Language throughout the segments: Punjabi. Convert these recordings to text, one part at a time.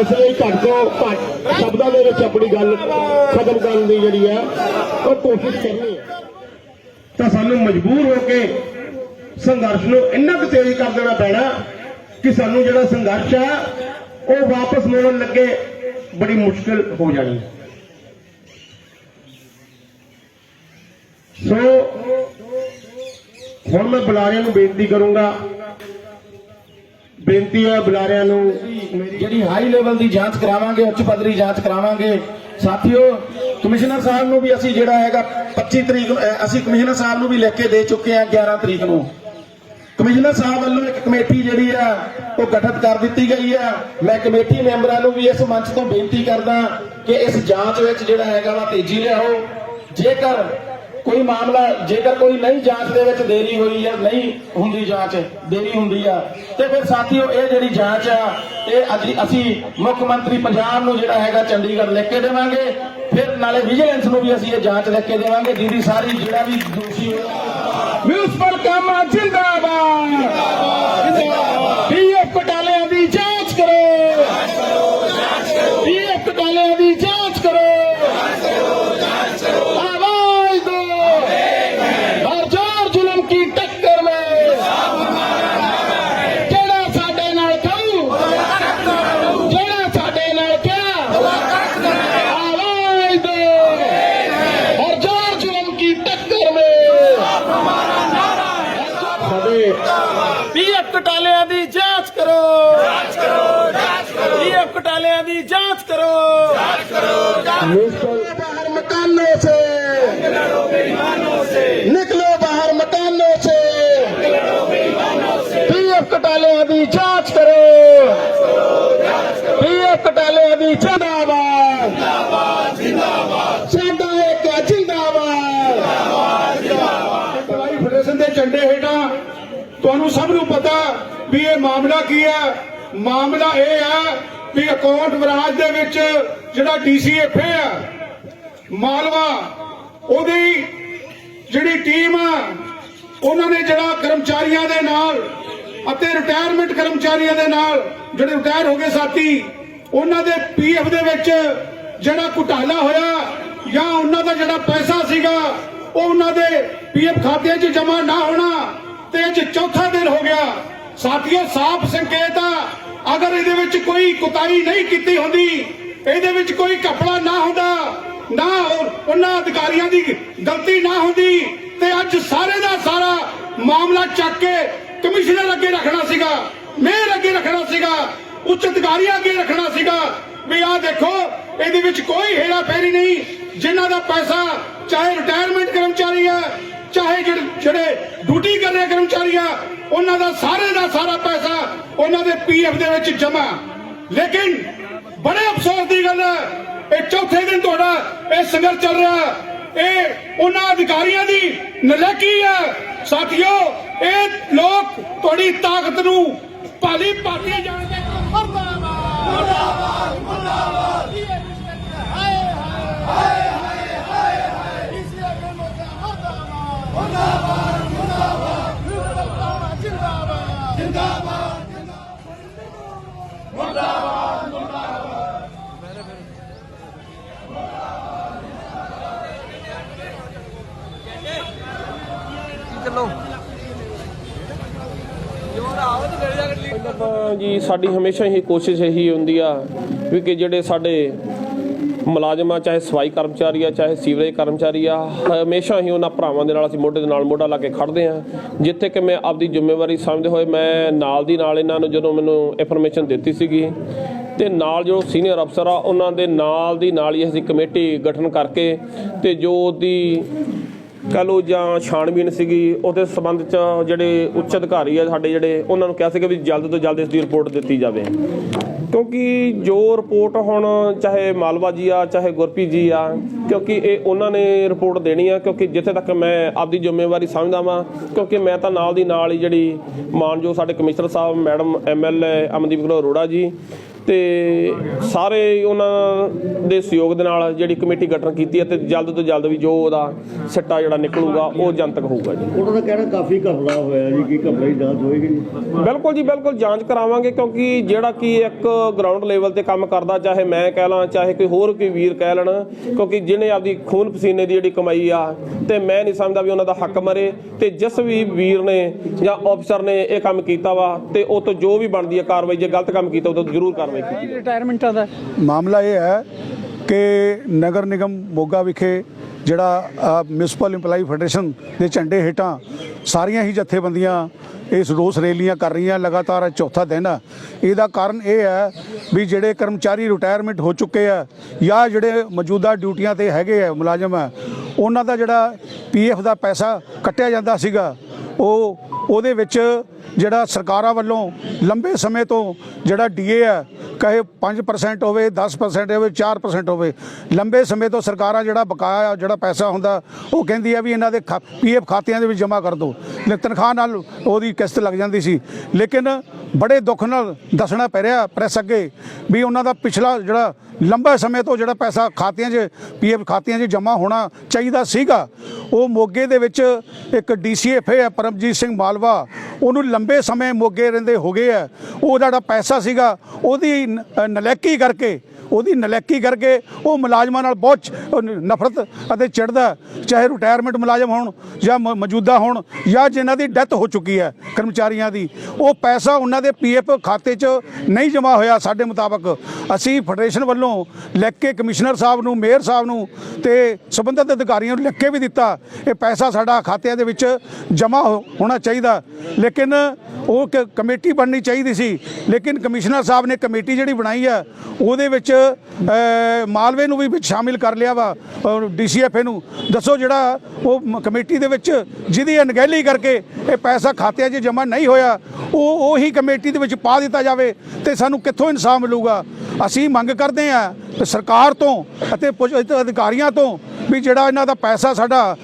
ਇਸ ਲਈ ਘੱਟ ਤੋਂ ਘੱਟ ਸ਼ਬਦਾਂ ਦੇ ਵਿੱਚ ਆਪਣੀ ਗੱਲ, ਖਤਮ ਕਰਨ ਦੀ ਜਿਹੜੀ ਹੈ, ਉਹ ਕੋਸ਼ਿਸ਼ ਕਰਨੀ ਹੈ। ਤਾਂ ਸਾਨੂੰ ਮਜਬੂਰ ਹੋ ਕੇ ਸੰਘਰਸ਼ ਨੂੰ ਇੰਨਾ ਕੁ ਤੇਜ਼ ਕਰ ਦੇਣਾ ਪੈਣਾ ਕਿ ਸਾਨੂੰ ਜਿਹੜਾ ਸੰਘਰਸ਼ ਹੈ ਉਹ ਵਾਪਸ ਮੋੜਨ ਲੱਗੇ ਬੜੀ ਮੁਸ਼ਕਲ ਹੋ ਜਾਣੀ ਹੈ। ਸੋ, ਹੁਣ ਮੈਂ ਬੁਲਾਰਿਆਂ ਨੂੰ ਬੇਨਤੀ ਕਰੂੰਗਾ ਬੇਨਤੀ ਹੈ ਬੁਲਾਰਿਆਂ ਨੂੰ। ਜਿਹੜੀ ਹਾਈ ਲੈਵਲ ਦੀ ਜਾਂਚ ਕਰਾਵਾਂਗੇ, ਉੱਚ ਪੱਧਰੀ ਜਾਂਚ ਕਰਾਵਾਂਗੇ। ਸਾਥੀਓ, ਕਮਿਸ਼ਨਰ ਸਾਹਿਬ ਨੂੰ ਵੀ ਅਸੀਂ ਜਿਹੜਾ ਹੈਗਾ 25 ਤਰੀਕ ਅਸੀਂ ਕਮਿਸ਼ਨਰ ਸਾਹਿਬ ਨੂੰ ਵੀ ਲਿਖ ਕੇ ਦੇ ਚੁੱਕੇ ਹਾਂ 11 ਤਰੀਕ ਨੂੰ। ਕਮਿਸ਼ਨਰ ਸਾਹਿਬ ਵੱਲੋਂ ਇੱਕ ਕਮੇਟੀ ਜਿਹੜੀ ਆ, ਉਹ ਗਠਿਤ ਕਰ ਦਿੱਤੀ ਗਈ ਆ। ਮੈਂ ਕਮੇਟੀ ਮੈਂਬਰਾਂ ਨੂੰ ਵੀ ਇਸ ਮੰਚ ਤੋਂ ਬੇਨਤੀ ਕਰਦਾ ਕਿ ਇਸ ਜਾਂਚ ਵਿੱਚ ਜਿਹੜਾ ਹੈਗਾ ਵਾ ਤੇਜ਼ੀ ਲਿਆਓ। ਜੇਕਰ ਕੋਈ ਮਾਮਲਾ, ਜੇਕਰ ਕੋਈ ਨਹੀਂ ਜਾਂਚ ਦੇ ਵਿੱਚ ਦੇਰੀ ਹੋਈ ਜਾਂ ਨਹੀਂ ਹੁੰਦੀ ਜਾਂਚ, ਦੇਰੀ ਹੁੰਦੀ ਆ, ਤੇ ਫਿਰ ਸਾਥੀਓ ਇਹ ਜਿਹੜੀ ਜਾਂਚ ਆ, ਇਹ ਅਸੀਂ ਮੁੱਖ ਮੰਤਰੀ ਪੰਜਾਬ ਨੂੰ ਜਿਹੜਾ ਹੈਗਾ ਚੰਡੀਗੜ੍ਹ ਲਿਖ ਕੇ ਦੇਵਾਂਗੇ, ਫਿਰ ਨਾਲੇ ਵਿਜੀਲੈਂਸ ਨੂੰ ਵੀ ਅਸੀਂ ਇਹ ਜਾਂਚ ਲਿਖ ਕੇ ਦੇਵਾਂਗੇ, ਜਿਹਦੀ ਸਾਰੀ ਜਿਹੜਾ ਵੀ ਦੋਸ਼ੀ ਮਿਊਨਿਸਪਲ ਕੰਮ ਜਿੰਦਾਬਾਦ। ਮਿਊਨਿਸਪਲ बाहर मकानों से निकलो बाहर मकानों से पीएफ घोटाले की जांच करो पीएफ घोटाले की जिंदाबाद साडा एक जिंदाबाद ਭਲਾਈ ਫੈਡਰੇਸ਼ਨ ਦੇ ਝੰਡੇ ਹੇਠਾਂ ਤੁਹਾਨੂੰ ਸਭ ਨੂੰ ਪਤਾ ਵੀ ਇਹ ਮਾਮਲਾ ਕੀ ਹੈ ਮਾਮਲਾ ਇਹ ਹੈ ਵੀ ਅਕਾਊਂਟ ਵਿਰਾਜ ਦੇ ਵਿੱਚ ਜਿਹੜਾ ਡੀਸੀਐਫ ਹੈ ਮਾਲਵਾ, ਉਹਦੀ ਜਿਹੜੀ ਟੀਮ ਆ, ਉਹਨਾਂ ਨੇ ਜਿਹੜਾ ਕਰਮਚਾਰੀਆਂ ਦੇ ਨਾਲ ਅਤੇ ਰਿਟਾਇਰਮੈਂਟ ਕਰਮਚਾਰੀਆਂ ਦੇ ਨਾਲ ਜਿਹੜੇ ਰਿਟਾਇਰ ਹੋ ਗਏ ਸਾਥੀ, ਉਹਨਾਂ ਦੇ ਪੀਐਫ ਦੇ ਵਿੱਚ ਜਿਹੜਾ ਘੁਟਾਲਾ ਹੋਇਆ ਜਾਂ ਉਹਨਾਂ ਦਾ ਜਿਹੜਾ ਪੈਸਾ ਸੀਗਾ, ਉਹ ਉਹਨਾਂ ਦੇ ਪੀਐਫ ਖਾਤਿਆਂ 'ਚ ਜਮ੍ਹਾਂ ਨਾ ਹੋਣਾ ਤੇ ਅੱਜ ਚੌਥਾ ਦਿਨ ਹੋ ਗਿਆ। ਸਾਥੀਓ, ਸਾਫ਼ ਸੰਕੇਤ ਆ ਅਗਰ ਇਹਦੇ ਵਿੱਚ ਕੋਈ ਕੁਤਾਹੀ ਨਹੀਂ ਕੀਤੀ ਹੁੰਦੀ, ਇਹਦੇ ਵਿੱਚ ਕੋਈ ਕਪੜਾ ਨਾ ਹੁੰਦਾ, ਨਾ ਉਹਨਾਂ ਅਧਿਕਾਰੀਆਂ ਦੀ ਗਲਤੀ ਨਾ ਹੁੰਦੀ, ਤੇ ਅੱਜ ਸਾਰੇ ਦਾ ਸਾਰਾ ਮਾਮਲਾ ਚੱਕ ਕੇ ਕਮਿਸ਼ਨਰ ਅੱਗੇ ਰੱਖਣਾ ਸੀਗਾ, ਮੇਅਰ ਅੱਗੇ ਰੱਖਣਾ ਸੀਗਾ, ਉੱਚ ਅਧਿਕਾਰੀਆਂ ਅੱਗੇ ਰੱਖਣਾ ਸੀਗਾ, ਵੀ ਆਹ ਦੇਖੋ, ਇਹਦੇ ਵਿੱਚ ਕੋਈ ਹੇਰਾ ਫੇਰੀ ਨਹੀਂ, ਜਿਨ੍ਹਾਂ ਦਾ ਪੈਸਾ ਚਾਹੇ ਰਿਟਾਇਰਮੈਂਟ ਕਰਮਚਾਰੀ ਆ, ਚਾਹੇ ਜਿਹੜੇ ਜਿਹੜੇ ਡਿਊਟੀ ਕਰ ਰਹੇ ਕਰਮਚਾਰੀ ਆ ਉਹਨਾਂ ਦਾ ਸਾਰੇ ਦਾ ਸਾਰਾ ਪੈਸਾ ਉਹਨਾਂ ਦੇ ਪੀਐਫ ਦੇ ਵਿੱਚ ਜਮਾ ਲੇਕਿਨ ਬੜੇ ਅਫਸੋਸ ਦੀ ਗੱਲ ਹੈ, ਇਹ ਚੌਥੇ ਦਿਨ ਤੁਹਾਡਾ ਇਹ ਸੰਘਰਸ਼ ਚੱਲ ਰਿਹਾ। ਇਹ ਉਹਨਾਂ ਅਧਿਕਾਰੀਆਂ ਦੀ ਨਲਾਇਕੀ ਹੈ। ਸਾਥੀਓ, ਇਹ ਲੋਕ ਤੁਹਾਡੀ ਤਾਕਤ ਨੂੰ ਭਾਲੀ ਭਾਤੀ ਜਾਣਦੇ ਮਰਦਾਬਾਦ ਮਰਦਾਬਾਦ ਮਰਦਾਬਾਦ ਹਾਏ ਹਾਏ ਹਾਏ ਹਾਏ ਹਾਏ ਇਸ ਲਈ ਮਰਦਾਬਾਦ ਮਰਦਾਬਾਦ। ਪਹਿਲਾਂ ਜੀ, ਸਾਡੀ ਹਮੇਸ਼ਾ ਹੀ ਕੋਸ਼ਿਸ਼ ਇਹੀ ਹੁੰਦੀ ਆ ਵੀ ਕਿ ਜਿਹੜੇ ਸਾਡੇ ਮੁਲਾਜ਼ਮ ਆ, ਚਾਹੇ ਸਫ਼ਾਈ ਕਰਮਚਾਰੀ ਆ, ਚਾਹੇ ਸੀਵਰੇਜ ਕਰਮਚਾਰੀ ਆ, ਹਮੇਸ਼ਾ ਹੀ ਉਹਨਾਂ ਭਰਾਵਾਂ ਦੇ ਨਾਲ ਅਸੀਂ ਮੋਢੇ ਦੇ ਨਾਲ ਮੋਢਾ ਲਾ ਕੇ ਖੜਦੇ ਆ। ਜਿੱਥੇ ਕਿ ਮੈਂ ਆਪਦੀ ਜ਼ਿੰਮੇਵਾਰੀ ਸਮਝਦੇ ਹੋਏ ਮੈਂ ਨਾਲ ਦੀ ਨਾਲ ਇਹਨਾਂ ਨੂੰ ਜਦੋਂ ਮੈਨੂੰ ਇਨਫੋਰਮੇਸ਼ਨ ਦਿੱਤੀ ਸੀਗੀ ਤੇ ਨਾਲ ਜੋ ਸੀਨੀਅਰ ਅਫਸਰ ਆ, ਉਹਨਾਂ ਦੇ ਨਾਲ ਦੀ ਨਾਲ ਹੀ ਅਸੀਂ ਕਮੇਟੀ ਗਠਨ ਕਰਕੇ ਤੇ ਜੋ ਉਹਦੀ ਕਹ ਲਓ ਜਾਂ ਛਾਣਬੀਨ ਸੀਗੀ, ਉਹਦੇ ਸੰਬੰਧ ਚ ਜਿਹੜੇ ਉੱਚ ਅਧਿਕਾਰੀ ਆ ਸਾਡੇ ਜਿਹੜੇ, ਉਹਨਾਂ ਨੂੰ ਕਿਹਾ ਸੀਗਾ ਵੀ ਜਲਦ ਤੋਂ ਜਲਦ ਇਸ ਦੀ ਰਿਪੋਰਟ ਦਿੱਤੀ ਜਾਵੇ। ਕਿਉਂਕਿ ਜੋ ਰਿਪੋਰਟ ਹੁਣ ਚਾਹੇ ਮਾਲਵਾ ਜੀ ਆ, ਚਾਹੇ ਗੁਰਪ੍ਰੀਤ ਜੀ ਆ, ਕਿਉਂਕਿ ਇਹ ਉਹਨਾਂ ਨੇ ਰਿਪੋਰਟ ਦੇਣੀ ਆ, ਕਿਉਂਕਿ ਜਿੱਥੇ ਤੱਕ ਮੈਂ ਆਪਦੀ ਜ਼ਿੰਮੇਵਾਰੀ ਸਮਝਦਾ ਵਾਂ, ਕਿਉਂਕਿ ਮੈਂ ਤਾਂ ਨਾਲ ਦੀ ਨਾਲ ਹੀ ਜਿਹੜੀ ਮਾਨਜੋ ਸਾਡੇ ਕਮਿਸ਼ਨਰ ਸਾਹਿਬ, ਮੈਡਮ ਐਮਐਲਏ ਅਮਨਦੀਪ ਕੌਰ ਅਰੋੜਾ ਜੀ ਤੇ ਸਾਰੇ ਉਹਨਾਂ ਦੇ ਸਹਿਯੋਗ ਦੇ ਨਾਲ ਜਿਹੜੀ ਕਮੇਟੀ ਗਠਨ ਕੀਤੀ ਹੈ ਤੇ ਜਲਦ ਤੋਂ ਜਲਦ ਵੀ ਜੋ ਉਹਦਾ ਸਿੱਟਾ ਜਿਹੜਾ ਨਿਕਲੂਗਾ ਉਹ ਜਨਤਕ ਹੋਊਗਾ ਜੀ। ਉਹਨਾਂ ਦਾ ਕਹਿਣਾ ਕਾਫੀ ਘਪਲਾ ਹੋਇਆ ਜੀ ਕੀ ਘਪਲਾ ਦੀ ਜਾਂਚ ਹੋਏਗੀ ਜੀ। ਬਿਲਕੁਲ ਜੀ ਬਿਲਕੁਲ ਜਾਂਚ ਕਰਾਵਾਂਗੇ ਕਿਉਂਕਿ ਜਿਹੜਾ ਕਿ ਇੱਕ ਗਰਾਊਂਡ ਲੈਵਲ ਤੇ ਕੰਮ ਕਰਦਾ ਚਾਹੇ ਮੈਂ ਕਹਿ ਲਾਂ ਚਾਹੇ ਕੋਈ ਹੋਰ ਕੋਈ ਵੀਰ ਕਹਿ ਲੈਣ ਕਿਉਂਕਿ ਜਿਹਨੇ ਆਪਦੀ ਖੂਨ ਪਸੀਨੇ ਦੀ ਜਿਹੜੀ ਕਮਾਈ ਆ ਤੇ ਮੈਂ ਨਹੀਂ ਸਮਝਦਾ ਵੀ ਉਹਨਾਂ ਦਾ ਹੱਕ ਮਰੇ ਤੇ ਜਿਸ ਵੀ ਵੀਰ ਨੇ ਜਾਂ ਅਫਸਰ ਨੇ ਇਹ ਕੰਮ ਕੀਤਾ ਵਾ ਤੇ ਉਹ ਤੋਂ ਜੋ ਵੀ ਬਣਦੀ ਹੈ ਕਾਰਵਾਈ ਜੇ ਗਲਤ ਕੰਮ ਕੀਤਾ ਉਹ ਤੋਂ ਜ਼ਰੂਰ ਕਾਰਵਾਈ ਕੀਤੀ ਜਾਵੇ। ਰਿਟਾਇਰਮੈਂਟਾਂ ਦਾ। ਮਾਮਲਾ ਇਹ ਹੈ ਕਿ ਨਗਰ ਨਿਗਮ ਮੋਗਾ ਵਿਖੇ ਜਿਹੜਾ ਮਿਊਨਿਸਪਲ EMPLOYE ਫੈਡਰੇਸ਼ਨ ਦੇ ਝੰਡੇ ਹੇਠਾਂ ਸਾਰੀਆਂ ਹੀ ਜਥੇਬੰਦੀਆਂ ਇਸ ਰੋਸ ਰੈਲੀਆਂ ਕਰ ਰਹੀਆਂ ਲਗਾਤਾਰ ਚੌਥਾ ਦਿਨ। ਹੈ ਇਹਦਾ ਕਾਰਨ ਇਹ ਹੈ ਵੀ ਜਿਹੜੇ ਕਰਮਚਾਰੀ ਰਿਟਾਇਰਮੈਂਟ ਹੋ ਚੁੱਕੇ ਆ ਜਾਂ ਜਿਹੜੇ ਮੌਜੂਦਾ ਡਿਊਟੀਆਂ ਤੇ ਹੈਗੇ ਆ ਮੁਲਾਜ਼ਮ ਆ ਉਹਨਾਂ ਦਾ ਜਿਹੜਾ ਪੀਐਫ ਦਾ ਪੈਸਾ ਕੱਟਿਆ ਜਾਂਦਾ ਸੀਗਾ ਉਹ ਉਹਦੇ ਵਿੱਚ ਜਿਹੜਾ ਸਰਕਾਰਾਂ ਵੱਲੋਂ ਲੰਬੇ ਸਮੇਂ ਤੋਂ ਜਿਹੜਾ ਡੀਏ ਹੈ ਕਹੇ 5% ਹੋਵੇ 10% ਹੋਵੇ 4% ਹੋਵੇ, ਲੰਬੇ ਸਮੇਂ ਤੋਂ ਸਰਕਾਰਾਂ ਜਿਹੜਾ ਬਕਾਇਆ ਜਿਹੜਾ ਪੈਸਾ ਹੁੰਦਾ, ਉਹ ਕਹਿੰਦੀ ਆ ਵੀ ਇਹਨਾਂ ਦੇ ਪੀਐਫ ਖਾਤਿਆਂ ਦੇ ਵਿੱਚ ਜਮ੍ਹਾਂ ਕਰ ਦਿਓ। ਲੈ ਤਨਖਾਹ ਨਾਲ ਉਹਦੀ ਕਿਸ਼ਤ ਲੱਗ ਜਾਂਦੀ ਸੀ। ਲੇਕਿਨ ਬੜੇ ਦੁੱਖ ਨਾਲ ਦੱਸਣਾ ਪੈ ਰਿਹਾ ਪ੍ਰੈਸ ਅੱਗੇ ਵੀ ਉਹਨਾਂ ਦਾ ਪਿਛਲਾ ਜਿਹੜਾ ਲੰਬੇ ਸਮੇਂ ਤੋਂ ਜਿਹੜਾ ਪੈਸਾ ਖਾਤਿਆਂ 'ਚ ਪੀਐਫ ਖਾਤਿਆਂ 'ਚ ਜਮ੍ਹਾਂ ਹੋਣਾ ਚਾਹੀਦਾ ਸੀਗਾ। ਉਹ ਮੋਗੇ ਦੇ ਵਿੱਚ ਇੱਕ ਡੀਸੀਐਫਏ ਹੈ ਪਰਮਜੀਤ ਸਿੰਘ ਮਾਲਵਾ। ਉਹਨੂੰ ਲੰਬੇ ਸਮੇਂ ਮੋਗੇ ਰਹਿੰਦੇ ਹੋ ਗਏ ਆ। ਉਹ ਜਿਹੜਾ ਪੈਸਾ ਸੀਗਾ ਉਹਦੀ ਨ- ਅ, ਕਰਕੇ ਉਹਦੀ ਨਲੈਕੀ ਕਰਕੇ ਉਹ ਮੁਲਾਜ਼ਮਾਂ ਨਾਲ ਬਹੁਤ ਨਫ਼ਰਤ ਅਤੇ ਚਿੜਦਾ, ਚਾਹੇ ਰਿਟਾਇਰਮੈਂਟ ਮੁਲਾਜ਼ਮ ਹੋਣ ਜਾਂ ਮ- ਮੌਜੂਦਾ ਹੋਣ ਜਾਂ ਜਿਨ੍ਹਾਂ ਦੀ ਡੈਥ ਹੋ ਚੁੱਕੀ ਹੈ ਕਰਮਚਾਰੀਆਂ ਦੀ, ਉਹ ਪੈਸਾ ਉਹਨਾਂ ਦੇ ਪੀਐਫ ਖਾਤੇ 'ਚ ਨਹੀਂ ਜਮ੍ਹਾਂ ਹੋਇਆ ਸਾਡੇ ਮੁਤਾਬਕ। ਅਸੀਂ ਫੈਡਰੇਸ਼ਨ ਵੱਲੋਂ ਲਿਖ ਕੇ ਕਮਿਸ਼ਨਰ ਸਾਹਿਬ ਨੂੰ, ਮੇਅਰ ਸਾਹਿਬ ਨੂੰ ਤੇ ਸੰਬੰਧਿਤ ਅਧਿਕਾਰੀਆਂ ਨੂੰ ਲਿਖ ਕੇ ਵੀ ਦਿੱਤਾ, ਇਹ ਪੈਸਾ ਸਾਡਾ ਖਾਤਿਆਂ ਦੇ ਵਿੱਚ ਜਮ੍ਹਾਂ ਹੋ- ਹੋਣਾ ਚਾਹੀਦਾ। ਲੇਕਿਨ ਉਹ ਕ- ਕਮੇਟੀ ਬਣਨੀ ਚਾਹੀਦੀ ਸੀ। ਲੇਕਿਨ ਕਮਿਸ਼ਨਰ ਸਾਹਿਬ ਨੇ ਕਮੇਟੀ ਜਿਹੜੀ ਬਣਾਈ ਹੈ, ਉਹਦੇ ਵਿੱਚ ਮਾਲਵੇ ਨੂੰ ਵੀ ਵਿੱਚ ਸ਼ਾਮਿਲ ਕਰ ਲਿਆ ਵਾ ਡੀਸੀਐਫਏ ਨੂੰ। ਦੱਸੋ ਜਿਹੜਾ ਉਹ ਕਮੇਟੀ ਦੇ ਵਿੱਚ ਜਿਹਦੀ ਅਣਗਹਿਲੀ ਕਰਕੇ ਇਹ ਪੈਸਾ ਖਾਤਿਆਂ 'ਚ ਜਮ੍ਹਾਂ ਨਹੀਂ ਹੋਇਆ, ਉਹ, ਉਹੀ ਕਮੇਟੀ ਦੇ ਵਿੱਚ ਪਾ ਦਿੱਤਾ ਜਾਵੇ ਤੇ ਸਾਨੂੰ ਕਿੱਥੋਂ ਇਨਸਾਫ ਮਿਲੂਗਾ? ਅਸੀਂ ਮੰਗ ਕਰਦੇ ਆ ਸਰਕਾਰ ਤੋਂ ਅਤੇ ਪੁਲਿਸ ਅਧਿਕਾਰੀਆਂ ਤੋਂ ਵੀ ਜਿਹੜਾ ਇਹਨਾਂ ਦਾ ਪੈਸਾ ਸਾਡਾ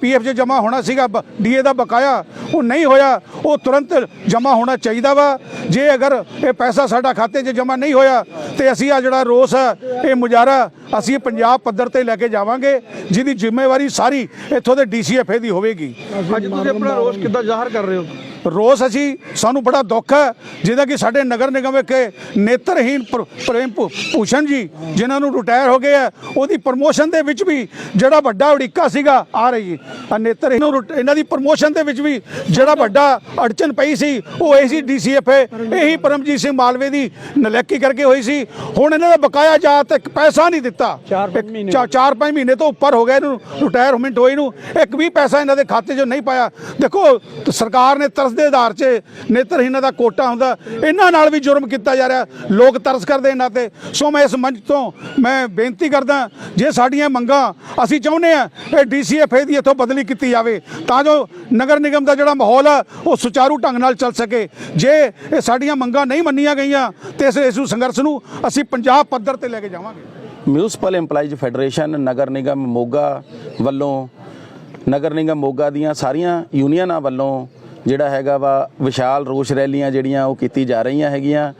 ਪੀਐਫ 'ਚ ਜਮ੍ਹਾਂ ਹੋਣਾ ਸੀਗਾ ਡੀਏ ਦਾ ਬਕਾਇਆ, ਉਹ ਨਹੀਂ ਹੋਇਆ, ਉਹ ਤੁਰੰਤ ਜਮ੍ਹਾਂ ਹੋਣਾ ਚਾਹੀਦਾ ਵਾ। ਜੇ ਅਗਰ ਇਹ ਪੈਸਾ ਸਾਡਾ ਖਾਤੇ 'ਚ ਜਮ੍ਹਾਂ ਨਹੀਂ ਹੋਇਆ, ਤੇ ਅਸੀਂ ਆ ਜਿਹੜਾ ਰੋਸ ਹੈ ਇਹ ਮੁਜ਼ਾਹਰਾ ਅਸੀਂ ਪੰਜਾਬ ਪੱਧਰ ਤੇ ਲੈ ਕੇ ਜਾਵਾਂਗੇ, ਜਿਹਦੀ ਜ਼ਿੰਮੇਵਾਰੀ ਸਾਰੀ ਇੱਥੋਂ ਦੇ ਡੀਸੀਐਫਏ ਦੀ ਹੋਵੇਗੀ। ਅੱਜ ਤੁਸੀਂ ਆਪਣਾ ਰੋਸ ਕਿੱਦਾਂ ਜ਼ਾਹਰ ਕਰ ਰਹੇ ਹੋ? ਰੋਸ ਅਸੀਂ ਸਾਨੂੰ ਬੜਾ ਦੁੱਖ ਹੈ ਜਿਹਦਾ ਕਿ ਸਾਡੇ ਨਗਰ ਨਿਗਮ ਵਿਖੇ ਨੇਤਰਹੀਨ ਪ੍ਰ- ਪ੍ਰੇਮ ਭੂਸ਼ਣ ਜੀ ਜਿਨ੍ਹਾਂ ਨੂੰ ਰਿਟਾਇਰ ਹੋ ਗਏ ਆ ਉਹਦੀ ਪ੍ਰਮੋਸ਼ਨ ਦੇ ਵਿੱਚ ਵੀ ਜਿਹੜਾ ਵੱਡਾ ਉੜੀਕਾ ਸੀਗਾ ਆ ਰਹੀ ਆ ਨੇਤਰਹੀਨ ਨੂੰ ਇਹਨਾਂ ਦੀ ਪ੍ਰਮੋਸ਼ਨ ਦੇ ਵਿੱਚ ਵੀ ਜਿਹੜਾ ਵੱਡਾ ਅੜਚਨ ਪਈ ਸੀ ਉਹ ਇਹ ਸੀ ਡੀਸੀਐਫਏ ਇਹੀ ਪਰਮਜੀਤ ਸਿੰਘ ਮਾਲਵੇ ਦੀ ਨਲੈਕੀ ਕਰਕੇ ਹੋਈ ਸੀ। ਹੁਣ ਇਹਨਾਂ ਦਾ ਬਕਾਇਆ ਜਾ ਤੱਕ ਪੈਸਾ ਨਹੀਂ ਦਿੱਤਾ। ਚਾਰ ਪੰਜ ਇੱਕ- ਮਹੀਨੇ ਚਾ- ਚਾਰ ਪੰਜ ਮਹੀਨੇ ਤੋਂ ਉੱਪਰ ਹੋ ਗਏ ਇਹਨੂੰ ਰਿਟਾਇਰਮੈਂਟ ਹੋਈ ਨੂੰ। ਇੱਕ ਵੀ ਪੈਸਾ ਇਹਨਾਂ ਦੇ ਖਾਤੇ 'ਚੋਂ ਨਹੀਂ ਪਾਇਆ। ਦੇਖੋ ਸਰਕਾਰ ਨੇ ਤਰਸ ਦੇ ਆਧਾਰ 'ਚ ਨੇਤਰਹੀਨਾਂ ਦਾ ਕੋਟਾ ਹੁੰਦਾ। ਇਹਨਾਂ ਨਾਲ ਵੀ ਜੁਰਮ ਕੀਤਾ ਜਾ ਰਿਹਾ। ਲੋਕ ਤਰਸ ਕਰਦੇ ਇਹਨਾਂ ਤੇ। ਸੋ ਮੈਂ ਇਸ ਮੰਚ ਤੋਂ ਮੈਂ ਬੇਨਤੀ ਕਰਦਾ, ਜੇ ਸਾਡੀਆਂ ਮੰਗਾਂ ਅਸੀਂ ਚਾਹੁੰਦੇ ਆ ਇਹ ਡੀਸੀਐਫਏ ਦੀ ਇੱਥੋਂ ਬਦਲੀ ਕੀਤੀ ਜਾਵੇ, ਤਾਂ ਜੋ ਨਗਰ ਨਿਗਮ ਦਾ ਜਿਹੜਾ ਮਾਹੌਲ ਆ, ਉਹ ਸੁਚਾਰੂ ਢੰਗ ਨਾਲ ਚੱਲ ਸਕੇ। ਜੇ ਇਹ ਸਾਡੀਆਂ ਮੰਗਾਂ ਨਹੀਂ ਮੰਨੀਆਂ ਗਈਆਂ, ਤੇ ਇਸ ਇਸ ਸੰਘਰਸ਼ ਨੂੰ ਅਸੀਂ ਪੰਜਾਬ ਪੱਧਰ ਤੇ ਲੈ ਕੇ ਜਾਵਾਂਗੇ। Municipal EMPLOYEES federation Nagar Nigam Moga ਵੱਲੋਂ, ਨਗਰ ਨਿਗਮ ਮੋਗਾ ਦੀਆਂ ਸਾਰੀਆਂ ਯੂਨੀਅਨਾਂ ਵੱਲੋਂ ਜਿਹੜਾ ਹੈਗਾ ਵਾ ਵਿਸ਼ਾਲ ਰੋਸ਼ ਰੈਲੀਆਂ ਜਿਹੜੀਆਂ ਉਹ ਕੀਤੀ ਜਾ ਰਹੀਆਂ ਹੈਗੀਆਂ।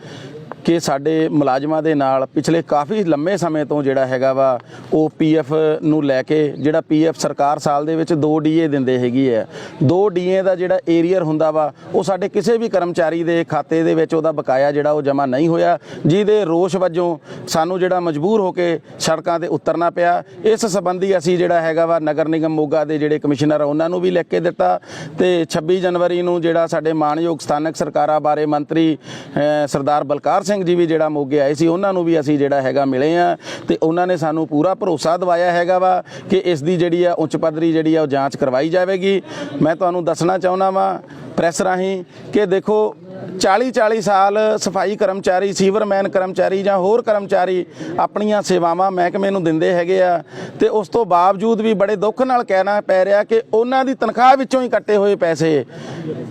ਕਿ ਸਾਡੇ ਮੁਲਾਜ਼ਮਾਂ ਦੇ ਨਾਲ ਪਿਛਲੇ ਕਾਫੀ ਲੰਮੇ ਸਮੇਂ ਤੋਂ ਜਿਹੜਾ ਹੈਗਾ ਵਾ, ਉਹ ਪੀਐਫ ਨੂੰ ਲੈ ਕੇ ਜਿਹੜਾ ਪੀਐਫ ਸਰਕਾਰ ਸਾਲ ਦੇ ਵਿੱਚ 2 ਡੀਏ ਦਿੰਦੇ ਹੈਗੀ ਹੈ। 2 ਡੀਏ ਦਾ ਜਿਹੜਾ ਏਰੀਅਰ ਹੁੰਦਾ ਵਾ, ਉਹ ਸਾਡੇ ਕਿਸੇ ਵੀ ਕਰਮਚਾਰੀ ਦੇ ਖਾਤੇ ਦੇ ਵਿੱਚ ਉਹਦਾ ਬਕਾਇਆ ਜਿਹੜਾ ਉਹ ਜਮ੍ਹਾਂ ਨਹੀਂ ਹੋਇਆ। ਜਿਹਦੇ ਰੋਸ਼ ਵਜੋਂ ਸਾਨੂੰ ਜਿਹੜਾ ਮਜਬੂਰ ਹੋ ਕੇ ਸੜਕਾਂ ਤੇ ਉਤਰਨਾ ਪਿਆ। ਇਸ ਸੰਬੰਧੀ ਅਸੀਂ ਜਿਹੜਾ ਹੈਗਾ ਵਾ, ਨਗਰ ਨਿਗਮ ਮੋਗਾ ਦੇ ਜਿਹੜੇ ਕਮਿਸ਼ਨਰ ਉਹਨਾਂ ਨੂੰ ਵੀ ਲਿਖ ਕੇ ਦਿੱਤਾ। ਤੇ 26 ਜਨਵਰੀ ਨੂੰ ਜਿਹੜਾ ਸਾਡੇ ਮਾਣਯੋਗ ਸਥਾਨਕ ਸਰਕਾਰਾਂ ਬਾਰੇ ਮੰਤਰੀ ਸਰਦਾਰ ਬਲਕਾਰ ਸਿੰਘ ਜੀ ਵੀ ਜਿਹੜਾ ਮੋਗੇ ਆਏ ਸੀ, ਉਹਨਾਂ ਨੂੰ ਵੀ ਅਸੀਂ ਜਿਹੜਾ ਹੈਗਾ ਮਿਲੇ ਆ ਤੇ ਉਹਨਾਂ ਨੇ ਸਾਨੂੰ ਪੂਰਾ ਭਰੋਸਾ ਦਵਾਇਆ ਹੈਗਾ ਵਾ ਕਿ ਇਸ ਦੀ ਜਿਹੜੀ ਆ ਉੱਚ ਪੱਧਰੀ ਜਿਹੜੀ ਆ ਉਹ ਜਾਂਚ ਕਰਵਾਈ ਜਾਵੇਗੀ। ਮੈਂ ਤੁਹਾਨੂੰ ਦੱਸਣਾ ਚਾਹੁੰਦਾ ਵਾਂ ਪ੍ਰੈਸ ਰਾਹੀਂ ਕਿ ਦੇਖੋ 40 40 ਸਾਲ ਸਫ਼ਾਈ ਕਰਮਚਾਰੀ, ਸੀਵਰਮੈਨ ਕਰਮਚਾਰੀ ਜਾਂ ਹੋਰ ਕਰਮਚਾਰੀ ਆਪਣੀਆਂ ਸੇਵਾਵਾਂ ਮਹਿਕਮੇ ਨੂੰ ਦਿੰਦੇ ਹੈਗੇ ਆ ਤੇ ਉਸ ਤੋਂ ਬਾਵਜੂਦ ਵੀ ਬੜੇ ਦੁੱਖ ਨਾਲ ਕਹਿਣਾ ਪੈ ਰਿਹਾ ਕਿ ਉਹਨਾਂ ਦੀ ਤਨਖਾਹ ਵਿੱਚੋਂ ਹੀ ਕੱਟੇ ਹੋਏ ਪੈਸੇ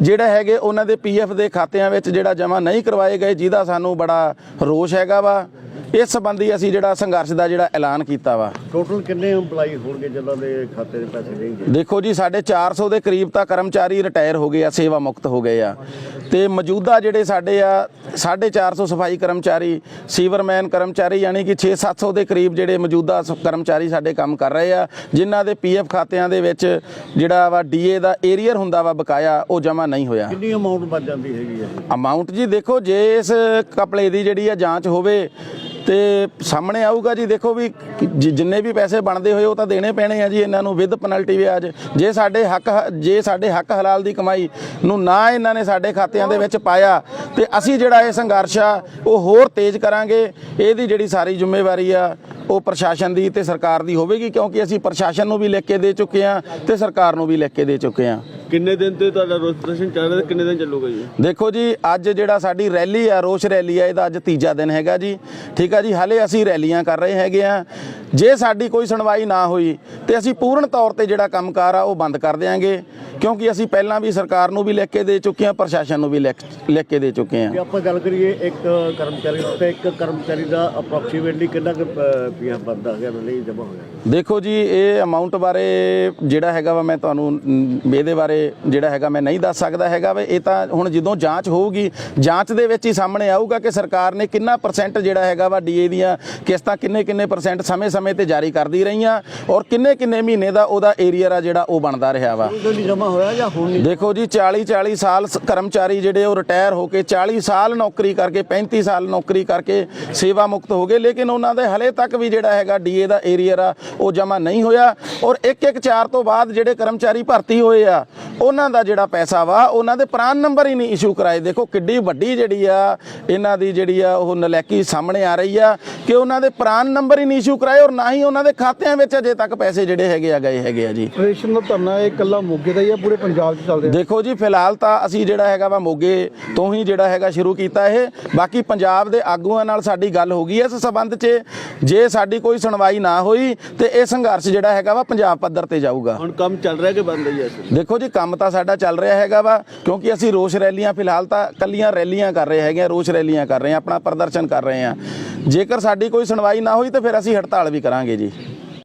ਜਿਹੜਾ ਹੈਗੇ ਉਹਨਾਂ ਦੇ ਪੀਐਫ ਦੇ ਖਾਤਿਆਂ ਵਿੱਚ ਜਿਹੜਾ ਜਮ੍ਹਾਂ ਨਹੀਂ ਕਰਵਾਏ ਗਏ, ਜਿਹਦਾ ਸਾਨੂੰ ਬੜਾ ਰੋਸ਼ ਹੈਗਾ ਵਾ। ਇਸ ਸੰਬੰਧੀ ਅਸੀਂ ਜਿਹੜਾ ਸੰਘਰਸ਼ ਦਾ ਜਿਹੜਾ ਐਲਾਨ ਕੀਤਾ ਵਾ। ਟੋਟਲ ਕਿੰਨੇ EMPLOYE ਹੋਣਗੇ ਜਿਨ੍ਹਾਂ ਦੇ ਖਾਤੇ ਦੇ ਪੈਸੇ ਗਏ? ਦੇਖੋ ਜੀ ਸਾਡੇ 400 ਦੇ ਕਰੀਬ ਤਾਂ ਕਰਮਚਾਰੀ ਰਿਟਾਇਰ ਹੋ ਗਏ ਆ ਸੇਵਾ ਮੁਕਤ ਹੋ ਗਏ ਆ। ਤੇ ਮੌਜੂਦਾ ਜਿਹੜੇ ਸਾਡੇ ਆ 450 ਸਫ਼ਾਈ ਕਰਮਚਾਰੀ ਸੀਵਰਮੈਨ ਕਰਮਚਾਰੀ ਯਾਨੀ ਕਿ 6-700 ਦੇ ਕਰੀਬ ਜਿਹੜੇ ਮੌਜੂਦਾ ਸ- ਕਰਮਚਾਰੀ ਸਾਡੇ ਕੰਮ ਕਰ ਰਹੇ ਆ ਜਿਨ੍ਹਾਂ ਦੇ ਪੀਐਫ ਖਾਤਿਆਂ ਦੇ ਵਿੱਚ ਜਿਹੜਾ ਵਾ ਡੀਏ ਦਾ ਏਰੀਅਰ ਹੁੰਦਾ ਵਾ ਬਕਾਇਆ ਉਹ ਜਮ੍ਹਾਂ ਨਹੀਂ ਹੋਇਆ। ਕਿੰਨੀ ਅਮਾਉਂਟ ਬਚ ਜਾਂਦੀ ਹੈਗੀ ਹੈ ਅਮਾਉਂਟ ਜੀ ਦੇਖੋ ਜੇ ਇਸ ਕਪੜੇ ਦੀ ਜਿਹੜੀ ਆ ਜਾਂਚ ਹੋਵੇ ਤੇ ਸਾਹਮਣੇ ਆਊਗਾ ਜੀ, ਦੇਖੋ ਵੀ ਜਿੰਨੇ ਵੀ ਪੈਸੇ ਬਣਦੇ ਹੋਏ ਉਹ ਤਾਂ ਦੇਣੇ ਪੈਣੇ ਆ ਜੀ, ਇਹਨਾਂ ਨੂੰ ਵਿਦ ਪੈਨਲਟੀ ਵਿਆਜ ਜੇ ਸਾਡੇ ਹੱਕ ਜੇ ਸਾਡੇ ਹੱਕ ਹਲਾਲ ਦੀ ਕਮਾਈ ਨੂੰ ਨਾ ਇਹਨਾਂ ਨੇ ਸਾਡੇ ਖਾਤਿਆਂ ਦੇ ਵਿੱਚ ਪਾਇਆ, ਤੇ ਅਸੀਂ ਜਿਹੜਾ ਇਹ ਸੰਘਰਸ਼ ਆ, ਉਹ ਹੋਰ ਤੇਜ਼ ਕਰਾਂਗੇ, ਇਹਦੀ ਜਿਹੜੀ ਸਾਰੀ ਜ਼ਿੰਮੇਵਾਰੀ ਆ ਉਹ ਪ੍ਰਸ਼ਾਸਨ ਦੀ ਤੇ ਸਰਕਾਰ ਦੀ ਹੋਵੇਗੀ ਕਿਉਂਕਿ ਅਸੀਂ ਪ੍ਰਸ਼ਾਸਨ ਨੂੰ ਵੀ ਲਿਖ ਕੇ ਦੇ ਚੁੱਕੇ ਆ ਤੇ ਸਰਕਾਰ ਨੂੰ ਵੀ ਲਿਖ ਕੇ ਦੇ ਚੁੱਕੇ ਆ ਕਿੰਨੇ ਦਿਨ ਤੇ ਤੁਹਾਡਾ ਰੋਸ ਪ੍ਰਦਰਸ਼ਨ ਚੱਲ ਰਿਹਾ ਕਿੰਨੇ ਦਿਨ ਚੱਲੂਗਾ ਜੀ? ਦੇਖੋ ਜੀ ਅੱਜ ਜਿਹੜਾ ਸਾਡੀ ਰੈਲੀ ਆ ਰੋਸ਼ ਰੈਲੀ ਆ ਇਹਦਾ ਅੱਜ ਤੀਜਾ ਦਿਨ ਹੈਗਾ ਜੀ। ਠੀਕ ਆ ਜੀ ਹਾਲੇ ਅਸੀਂ ਰੈਲੀਆਂ ਕਰ ਰਹੇ ਹੈਗੇ ਆ। ਜੇ ਸਾਡੀ ਕੋਈ ਸੁਣਵਾਈ ਨਾ ਹੋਈ ਤੇ ਅਸੀਂ ਪੂਰਨ ਤੌਰ ਤੇ ਜਿਹੜਾ ਕੰਮਕਾਰ ਆ ਉਹ ਬੰਦ ਕਰ ਦਿਆਂਗੇ। ਕਿਉਂਕਿ ਅਸੀਂ ਪਹਿਲਾਂ ਵੀ ਸਰਕਾਰ ਨੂੰ ਵੀ ਲਿਖ ਕੇ ਦੇ ਚੁੱਕੇ ਆ ਪ੍ਰਸ਼ਾਸਨ ਨੂੰ ਵੀ ਲਿਖ ਲਿਖ ਕੇ ਦੇ ਚੁੱਕੇ ਆ ਜੇ ਆਪਾਂ ਗੱਲ ਕਰੀਏ ਇੱਕ ਕਰਮਚਾਰੀ ਤੇ ਇੱਕ ਕਰਮਚਾਰੀ ਦਾ ਅਪਰੋਕਸੀਮੇਟਲੀ ਕਿੰਨਾ ਕੁ ਪੀਐਫ ਬੰਦਾ ਹੈਗਾ ਨਹੀਂ ਜਮ੍ਹਾਂ ਹੋਇਆ ਦੇਖੋ ਜੀ ਇਹ ਅਮਾਉਂਟ ਬਾਰੇ ਜਿਹੜਾ ਹੈਗਾ ਵਾ ਮੈਂ ਤੁਹਾਨੂੰ ਇਹਦੇ ਬਾਰੇ ਜਿਹੜਾ ਹੈਗਾ ਮੈਂ ਨਹੀਂ ਦੱਸ ਸਕਦਾ ਹੈਗਾ ਵਾ। ਇਹ ਤਾਂ ਹੁਣ ਜਦੋਂ ਜਾਂਚ ਹੋਊਗੀ ਜਾਂਚ ਦੇ ਵਿੱਚ ਹੀ ਸਾਹਮਣੇ ਆਊਗਾ ਕਿ ਸਰਕਾਰ ਨੇ ਕਿੰਨਾ ਪਰਸੈਂਟ ਜਿਹੜਾ ਹੈਗਾ ਵਾ ਡੀਏ ਦੀਆਂ ਕਿਸ਼ਤਾਂ ਕਿੰਨੇ ਕਿੰਨੇ ਪਰਸੈਂਟ ਸਮੇਂ-ਸਮੇਂ ਤੇ ਜਾਰੀ ਕਰਦੀ ਰਹੀਆਂ ਔਰ ਕਿੰਨੇ ਕਿੰਨੇ ਮਹੀਨੇ ਦਾ ਉਹਦਾ ਏਰੀਆ ਜਿਹੜਾ ਉਹ ਬਣਦਾ ਰਿਹਾ ਵਾ। ਹੋਇਆ ਜਾਂ ਹੁਣ ਨਹੀਂ? ਦੇਖੋ ਜੀ 40 40 ਸਾਲ ਸ- ਕਰਮਚਾਰੀ ਜਿਹੜੇ ਉਹ ਰਿਟਾਇਰ ਹੋ ਕੇ 40 ਸਾਲ ਨੌਕਰੀ ਕਰਕੇ 35 ਸਾਲ ਨੌਕਰੀ ਕਰਕੇ ਸੇਵਾ ਮੁਕਤ ਹੋ ਗਏ, ਲੇਕਿਨ ਉਹਨਾਂ ਦੇ ਹਲੇ ਤੱਕ ਵੀ ਜਿਹੜਾ ਹੈਗਾ ਡੀਏ ਦਾ ਏਰੀਅਰ ਆ, ਉਹ ਜਮ੍ਹਾਂ ਨਹੀਂ ਹੋਇਆ। ਔਰ ਇੱਕ ਇੱਕ ਚਾਰ ਤੋਂ ਬਾਅਦ ਜਿਹੜੇ ਕਰਮਚਾਰੀ ਭਰਤੀ ਹੋਏ ਆ ਉਹਨਾਂ ਦਾ ਜਿਹੜਾ ਪੈਸਾ ਵਾ ਉਹਨਾਂ ਦੇ ਪ੍ਰਾਨ ਨੰਬਰ ਹੀ ਨਹੀਂ ਇਸ਼ੂ ਕਰਾਏ। ਦੇਖੋ ਕਿੱਡੀ ਵੱਡੀ ਜਿਹੜੀ ਆ ਇਹਨਾਂ ਦੀ ਜਿਹੜੀ ਆ ਉਹ ਨਲੈਕੀ ਸਾਹਮਣੇ ਆ ਰਹੀ ਆ ਕਿ ਉਹਨਾਂ ਦੇ ਪ੍ਰਾਨ ਨੰਬਰ ਹੀ ਨਹੀਂ ਇਸ਼ੂ ਕਰਾਏ ਔਰ ਨਾ ਹੀ ਉਹਨਾਂ ਦੇ ਖਾਤਿਆਂ ਵਿੱਚ ਅਜੇ ਤੱਕ ਪੈਸੇ ਜਿਹੜੇ ਹੈਗੇ ਆ ਗਏ ਹੈਗੇ ਆ ਜੀ। ਆਪਰੇਸ਼ਨ ਦਾ ਧਰਨਾ ਇਹ ਇਕੱਲਾ ਮੋਗੇ ਦਾ ਹੀ ਆ ਪੂਰੇ ਪੰਜਾਬ 'ਚ ਚੱਲ ਰਿਹਾ ਦੇਖੋ ਜੀ ਫਿਲਹਾਲ ਤਾਂ ਅਸੀਂ ਜਿਹੜਾ ਹੈਗਾ ਵਾ ਮੋਗੇ ਤੋਂ ਹੀ ਜਿਹੜਾ ਹੈਗਾ ਸ਼ੁਰੂ ਕੀਤਾ ਇਹ। ਬਾਕੀ ਪੰਜਾਬ ਦੇ ਆਗੂਆਂ ਨਾਲ ਸਾਡੀ ਗੱਲ ਹੋ ਗਈ ਇਸ ਸਬੰਧ 'ਚ। ਜੇ ਸਾਡੀ ਕੋਈ ਸੁਣਵਾਈ ਨਾ ਹੋਈ ਤੇ ਇਹ ਸੰਘਰਸ਼ ਜਿਹੜਾ ਹੈਗਾ ਵਾ ਪੰਜਾਬ ਪੱਧਰ ਤੇ ਜਾਊਗਾ। ਹੁਣ ਕੰਮ ਚੱਲ ਰਿਹਾ ਕਿ ਬੰਦ ਹੈ ਜੀ ਇਸ ਦੇਖੋ ਜੀ ਕੰਮ ਕੰਮ ਤਾਂ ਸਾਡਾ ਚੱਲ ਰਿਹਾ ਹੈਗਾ ਵਾ, ਕਿਉਂਕਿ ਅਸੀਂ ਰੋਸ਼ ਰੈਲੀਆਂ ਫਿਲਹਾਲ ਤਾਂ ਕੱਲੀਆਂ ਰੈਲੀਆਂ ਕਰ ਰਹੇ ਹੈਗੇ ਰੋਸ਼ ਰੈਲੀਆਂ ਕਰ ਰਹੇ ਆ, ਆਪਣਾ ਪ੍ਰਦਰਸ਼ਨ ਕਰ ਰਹੇ ਆ। ਜੇਕਰ ਸਾਡੀ ਕੋਈ ਸੁਣਵਾਈ ਨਾ ਹੋਈ ਤਾਂ ਫਿਰ ਅਸੀਂ ਹੜਤਾਲ ਵੀ ਕਰਾਂਗੇ ਜੀ।